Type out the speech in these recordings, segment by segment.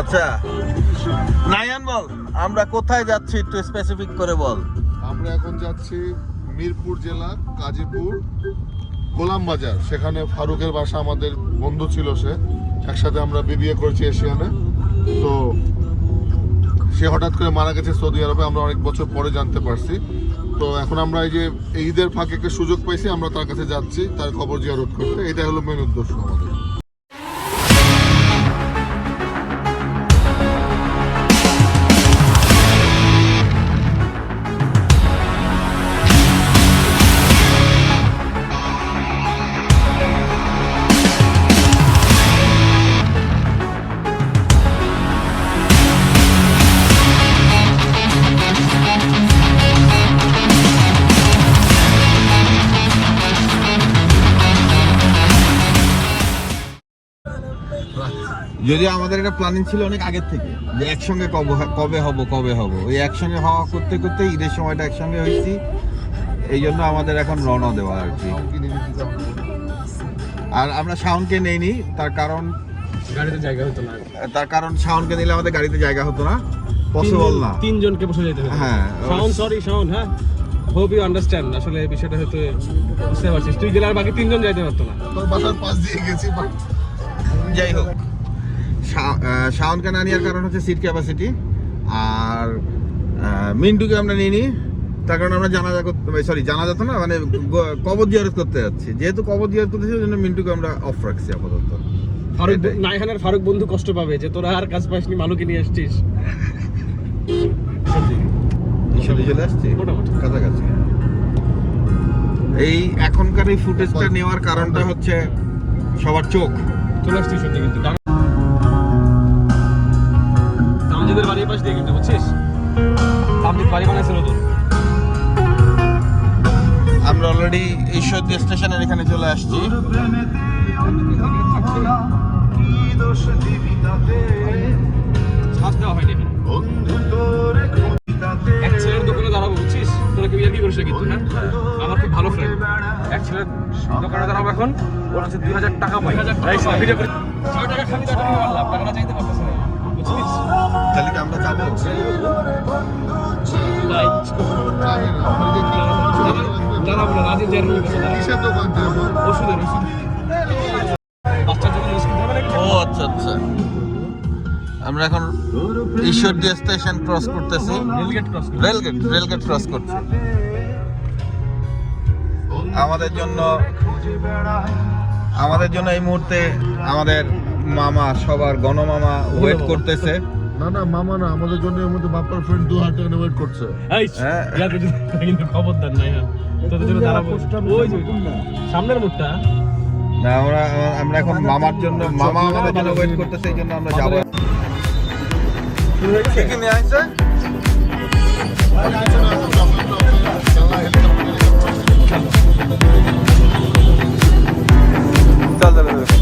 আচ্ছা। নায়ান বল, আমরা কোথায় যাচ্ছি একটু স্পেসিফিক করে বল। আমরা এখন যাচ্ছি মিরপুর জেলা গাজীপুর গোলাম বাজার। সেখানে ফারুকের বাসা আমাদের বন্ধু ছিল সে। একসাথে আমরা বিবিএ করেছি এশিয়ানে। তো সে হঠাৎ করে মারা গেছে সৌদি আরবে, আমরা অনেক বছর পরে জানতে পারছি। তো এখন আমরা এই যে ঈদের ফাঁকে একটা সুযোগ পাইছি, আমরা তার কাছে যাচ্ছি, তার খবর জিয়ারত করতে। এটা হলো মেন উদ্দেশ্য আমাদের। যদি আমাদের এটা প্ল্যানিং ছিল অনেক আগের থেকে যে একসঙ্গে কবে কবে হব কবে হব। ওই একসঙ্গে হওয়া করতে করতে ঈদের সময়টা একসঙ্গে হয়েছি এই জন্য আমাদের এখন রওনা দেওয়া আর কি। আর আমরা শাওনকে নেইনি তার কারণ গাড়িতে জায়গা হতো না। তার কারণ শাওনকে নিলে আমাদের গাড়িতে জায়গা হতো না। পসিবল না। তিনজনকে বসে যেতে হতো। হ্যাঁ। শাওন সরি শাওন হ্যাঁ? হোপ ইউ আন্ডারস্ট্যান্ড আসলে এই বিষয়টা হয়তো বুঝতে পারছিস। তুই গেলে আর বাকি তিনজন যাইতে পারতো না। তোর বাসার পাশ দিয়ে গেছি যাই হোক। শাওনকে না নেওয়ার কারণ হচ্ছে সিট ক্যাপাসিটি আর মিন্টুকে আমরা নিইনি। তার কারণ আমরা জানাজা করতে সরি জানা যেত না মানে কবর জিয়ারত করতে যাচ্ছি। যেহেতু কবর জিয়ারত করতেছি ওই জন্য মিন্টুকে আমরা অফ রাখছি আপাতত। ফারুক এটাই। নাইহানের ফারুক বন্ধু কষ্ট পাবে যে তোরা আর কাজ পাসনি মালুকে নিয়ে আসছিস। চলে আসছি? কাছাকাছি। এই এখনকার এই ফুটেজটা নেওয়ার কারণটা হচ্ছে সবার চোখ। চলে আসছিস সত্যি কিন্তু দিয়ে কিন্তু বাড়ি বানাইছে নতুন আমরা অলরেডি ঈশ্বরদী স্টেশনের এখানে চলে আসছি। ছাদ দেওয়া হয়নি। এক ছেলের দোকানে দাঁড়াবো বুঝছিস? তোরা কেউ ইয়ার্কি করিস কিন্তু হ্যাঁ? আমার খুব ভালো ফ্রেন্ড এক ছেলের দোকানে দাঁড়াবো এখন ওর হচ্ছে দুই হাজার টাকা পাই। এই ভিডিও করে ছয় টাকা খাবি টাকা পারলাম টাকাটা চাইতে পারতেছে বুঝছিস তাহলে কি আমরা যাব? আমার আচ্ছা আচ্ছা। আমরা এখন ঈশ্বরদী স্টেশন ক্রস করতেছি। Rail gate rail gate cross করছি। আমাদের জন্য আমাদের জন্য এই মুহূর্তে আমাদের মামা সবার গণমামা ওয়েট করতেছে। না না মামা না আমাদের জন্য এর মধ্যে বাপ্পার ফ্রেন্ড দু হাজার টাকা ওয়েট করছে। এই হ্যাঁ। কিন্তু খবরদার নাই হ্যাঁ। তোদের জন্য দাঁড়াবো। ওই যে সামনের মুখটা না, আমরা আমরা এখন মামার জন্য মামা আমাদের জন্য ওয়েট করতেছে এই জন্য আমরা যাব। কি নিয়ে আসছে? চল চল চল।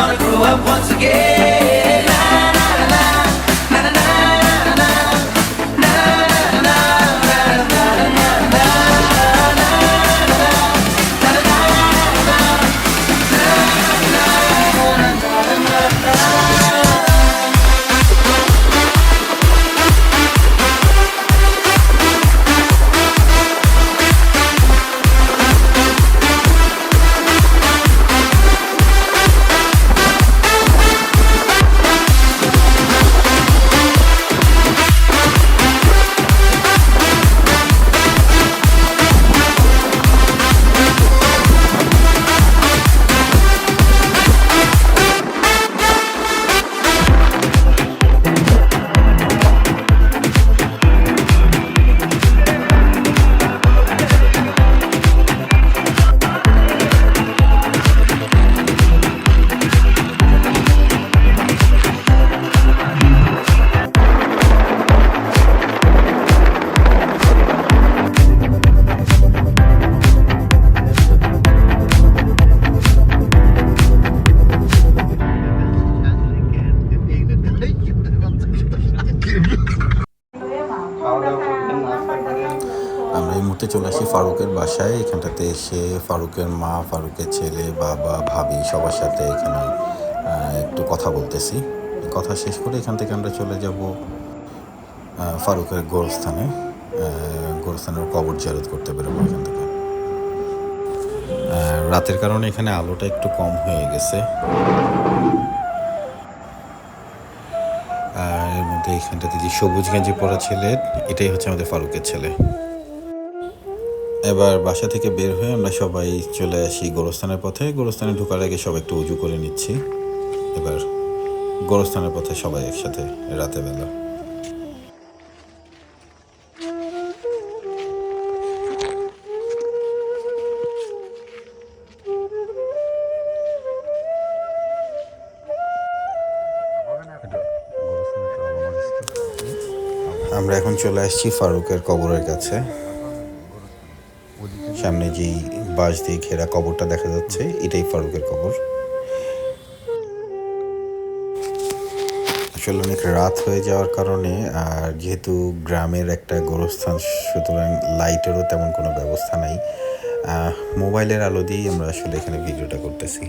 wanna grow up once again. মুহূর্তে চলে আসি ফারুকের বাসায়। এখানটাতে এসে ফারুকের মা, ফারুকের ছেলে, বাবা, ভাবি সবার সাথে এখানে একটু কথা বলতেছি। কথা শেষ করে এখান থেকে আমরা চলে যাব ফারুকের গোরস্থানে। গোরস্থানের কবর জারত করতে বেরোবো এখান থেকে। রাতের কারণে এখানে আলোটা একটু কম হয়ে গেছে। আর এর মধ্যে এখানটাতে যে সবুজ গেঞ্জি পরা ছেলে, এটাই হচ্ছে আমাদের ফারুকের ছেলে। এবার বাসা থেকে বের হয়ে আমরা সবাই চলে আসি গোরস্থানের পথে। গোরস্থানে ঢোকার আগে সবাই একটু উজু করে নিচ্ছি। এবার গোরস্থানের পথে সবাই একসাথে রাতে বেলা। আমরা এখন চলে আসছি ফারুকের কবরের কাছে। সামনে যেই বাঁশ দিয়ে ঘেরা কবরটা দেখা যাচ্ছে, এটাই ফারুকের কবর। আসলে অনেক রাত হয়ে যাওয়ার কারণে, আর যেহেতু গ্রামের একটা গোরস্থান, সুতরাং লাইটেরও তেমন কোনো ব্যবস্থা নাই। মোবাইলের আলো দিয়েই আমরা আসলে এখানে ভিডিওটা করতেছি।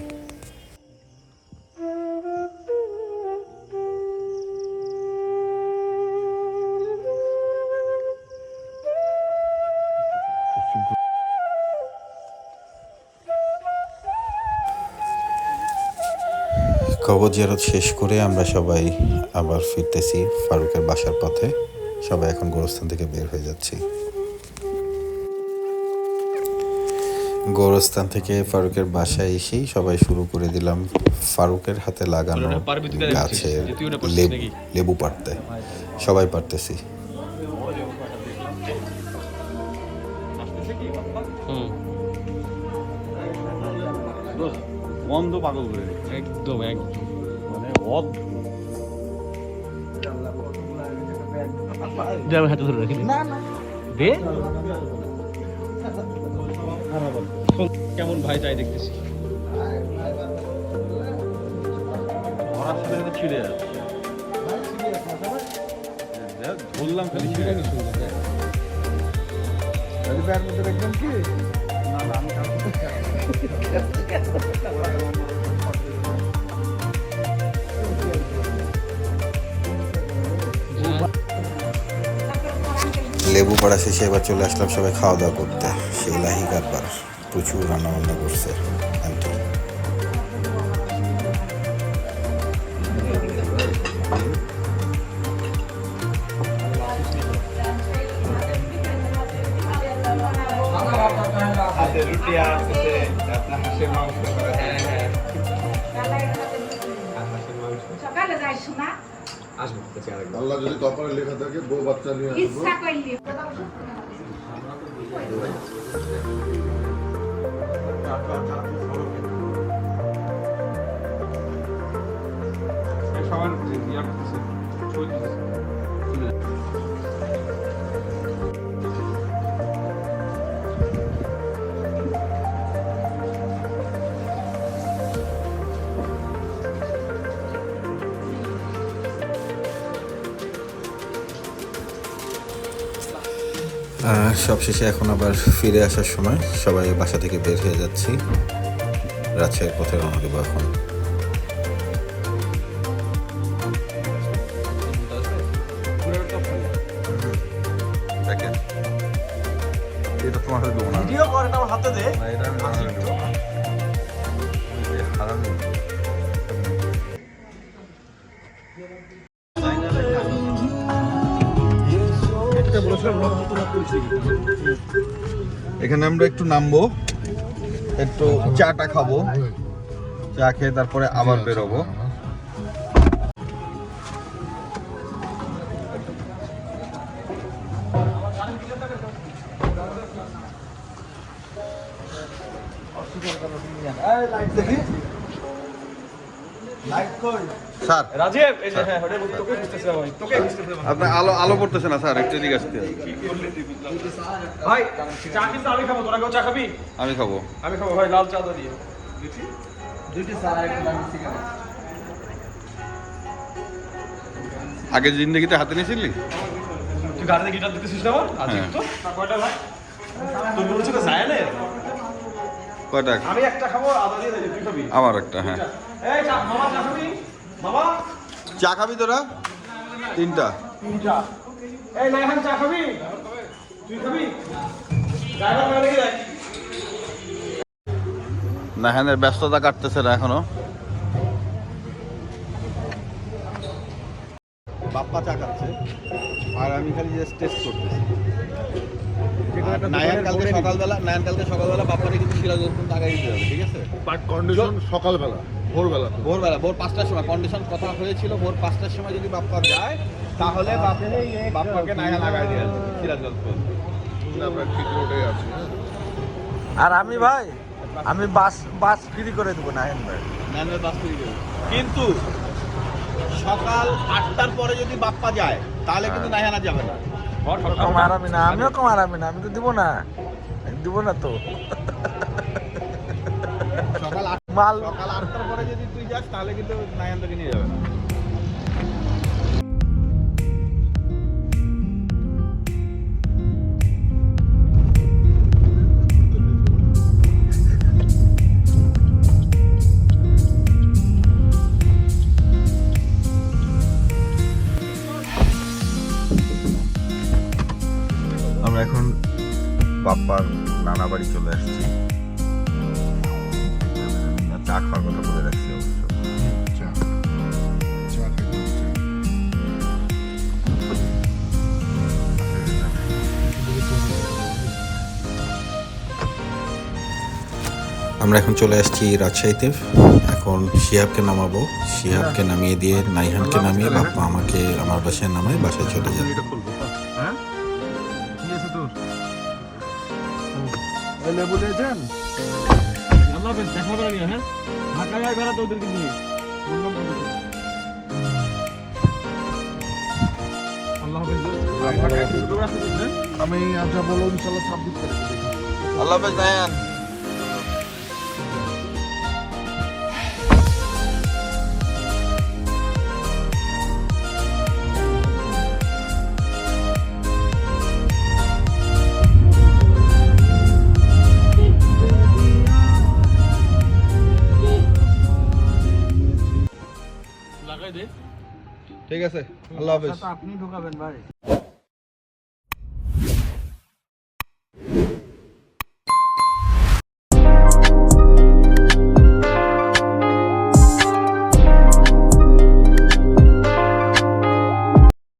কবর জিয়ারত শেষ করে আমরা সবাই আবার ফিরতেছি ফারুকের বাসার পথে। সবাই এখন গোরস্থান থেকে বের হয়ে যাচ্ছি। গোরস্থান থেকে ফারুকের বাসায় এসেই সবাই শুরু করে দিলাম ফারুকের হাতে লাগানো গাছের লেবু পারতে সবাই পারতেছি বন্ধ পাগল করে একদম একদম। অভদ্র ড্রাইভার হাতে ধরে কেমন ভাই তাই দেখতেছি। ছিঁড়ে যাচ্ছে। হ্যাঁ, ধরলাম খালি ছিঁড়ে গেছে। একদম কি? না না আমি লেবু পড়া শেষে এবার চলে আসলাম সবাই খাওয়া দাওয়া করতে। সেই লাহি কারবার প্রচুর রান্না বান্না করছে সকালে যাই শোনা আসব কাছে আরেকবার। আল্লাহ যদি কপালে লেখা থাকে বউ বাচ্চা নিয়ে আসব। সবার ইয়া করতেছে সবশেষে এখন আবার ফিরে আসার সময় সবাই বাসা থেকে বের হয়ে যাচ্ছি। রাজশাহীর পথে রওনা দেবো এখন। হাতে দে। এখানে আমরা একটু নামবো একটু চাটা খাব চা খেয়ে তারপরে আবার বেরোবো। স্যার। রাজীব এই যে হ্যাঁ তোকে তোকে আপনার আলো আলো পড়তেছে না স্যার একটু এদিকে আসতে। ভাই চা কিন্তু আমি খাব তোরা কেউ চা খাবি? আমি খাব। আমি খাব ভাই লাল চা দা দিয়ে। আগে জিন্দগিতে হাতে নিয়েছিলি? তুই গাড়িতে গিটার দিতেছিস না আমার তো। কয়টা ভাই? তোর মনে হচ্ছে যায় না কয়টা? আমি একটা খাব আদা দিয়ে তুই খাবি। আমার একটা হ্যাঁ। এই চা মামা চা খাবি? চা খাবি তোরা? তিনটা। তিনটা। এই নাইহান চা খাবি? তুই খাবি? ড্রাইভার গাড়ি দেখে দেখ। নাহানের ব্যস্ততা কাটতেছে না এখনও। বাপ্পা চা খাচ্ছে আর আমি খালি জাস্ট টেস্ট করতেছি। নায়ান কালকে সকালবেলা নায়ান কালকে সকালবেলা বাপ্পারে কিন্তু সিরাজ পর্যন্ত আগাই দিতে হবে ঠিক আছে? বাট কন্ডিশন সকালবেলা। ভোরবেলা ভোরবেলা ভোর পাঁচটার সময়। কন্ডিশন কথা হয়েছিল ভোর পাঁচটার সময় যদি বাপ্পা যায় তাহলে বাপ- বাপ্পাকে নায়ান আগাই দিয়ে সিরাজগঞ্জ ঠিক রোডে আছি হ্যাঁ। আর আমি ভাই আমি বাস বাস ফ্রি করে দেবো নাহেন ভাই। বাস তৈরি করবে। কিন্তু সকাল আটটার পরে যদি বাপ্পা যায় তাহলে কিন্তু নায়ানা যাবে না। কম আরামি না আমিও কম আরামি না আমি তো দিব না। দিব না তো। মাল সকাল আটটার পরে যদি তুই যাস তাহলে কিন্তু নায়ান তোকে নিয়ে যাবে না। আমরা এখন বাপ্পার নানা বাড়ি চলে আসছি। চা খাওয়ার কথা বলে রাখছি অবশ্য। খেতে হচ্ছে। আমরা এখন চলে আসছি রাজশাহীতে। এখন শিহাবকে নামাবো। শিহাবকে নামিয়ে দিয়ে নাইহানকে নামিয়ে বাপ্পা আমাকে আমার বাসায় নামায় বাসায় চলে যাবে লেবু আল্লাহ হাফেজ দেখা করে নিও হ্যাঁ? ঢাকায় আয় বেড়াতে ওদেরকে নিয়ে। আল্লাহ হাফেজ। হ্যাঁ? আমি আজ বলো ইনশাল্লাহ ছাব্বিশ তারিখ। আল্লাহ হাফেজ ঠিক আছে? আল্লাহ হাফেজ। আপনি ঢোকাবেন ভাই